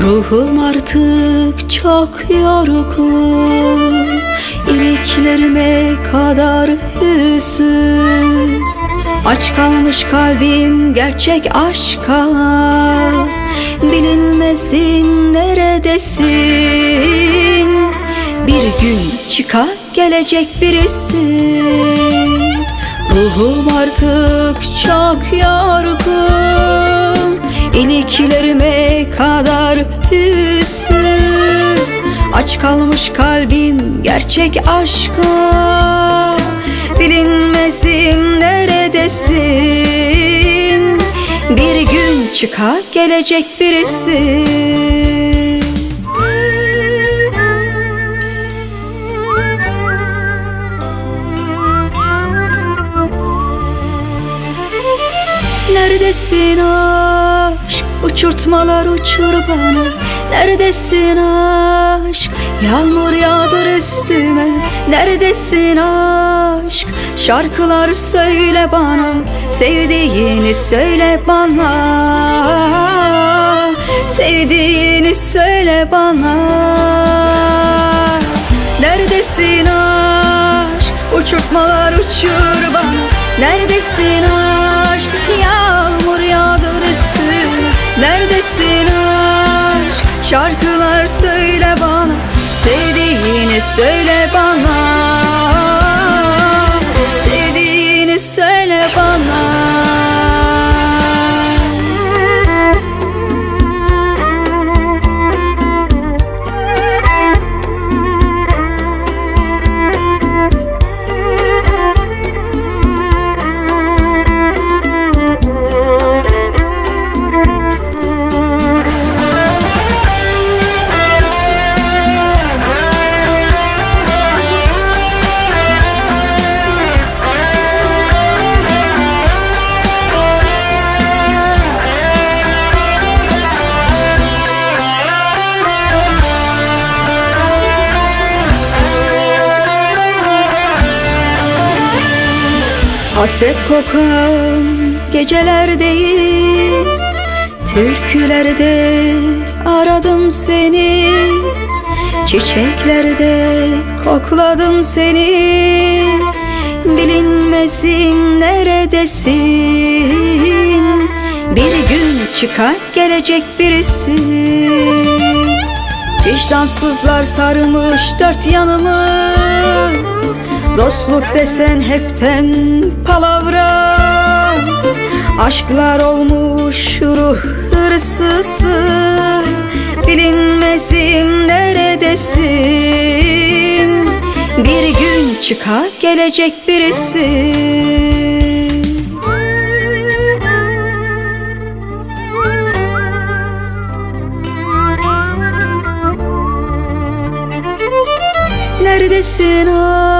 Ruhum artık çok yorgun. İliklerime kadar hüzün. Aç kalmış kalbim gerçek aşka. Bilinmezim neredesin? Bir gün çıkar gelecek birisi. Ruhum artık çok yorgun. İliklerime kadar hüzün Aç kalmış kalbim gerçek aşka. Bilinmezim neredesin? Bir gün çıkar gelecek birisi. Neredesin aşk Uçurtmalar uçur bana. Neredesin aşk? Yağmur yağdır üstüme. Neredesin aşk? Şarkılar söyle bana. Sevdiğini söyle bana. Sevdiğini söyle bana. Neredesin aşk? Uçurtmalar uçur bana. Neredesin aşk Şarkılar söyle bana Sevdiğini söyle bana Hasret kokan geceler değil Türkülerde aradım seni. Çiçeklerde kokladım seni. Bilinmezim neredesin? Bir gün çıkar gelecek birisi. Vicdansızlar sarmış dört yanımı Dostluk desen hepten palavra. Aşklar olmuş ruh hırsızı. Bilinmezim neredesin? Bir gün çıkar gelecek birisi. Neredesin aşk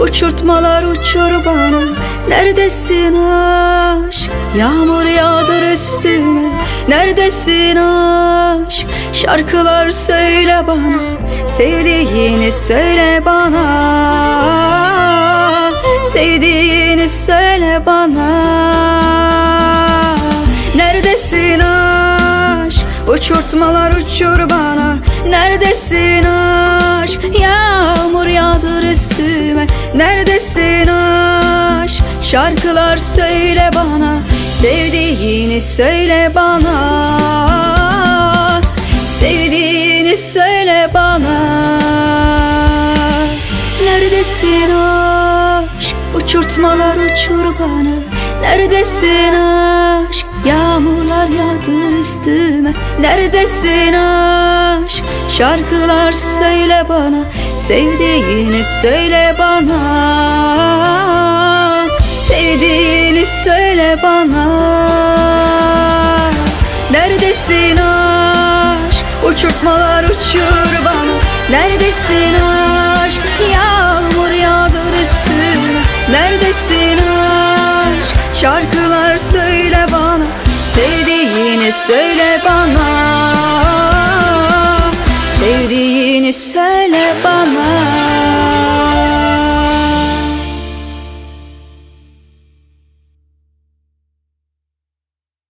Uçurtmalar uçur bana. Neredesin aşk? Yağmur yağdır üstüme. Neredesin aşk? Şarkılar söyle bana. Sevdiğini söyle bana. Sevdiğini Uçurtmalar uçur bana. Neredesin aşk? Yağmur yağdır üstüme. Neredesin aşk? Şarkılar söyle bana. Sevdiğini söyle bana. Sevdiğini söyle bana. Neredesin aşk? Uçurtmalar uçur bana. Neredesin aşk Yağmurlar yağdır üstüme. Neredesin aşk? Şarkılar söyle bana. Sevdiğini söyle bana. Sevdiğini söyle bana. Neredesin aşk? Uçurtmalar uçur bana. Neredesin aşk? Yağmur yağdır üstüme. Neredesin aşk? Şarkılar söyle söyle bana. Sevdiğini söyle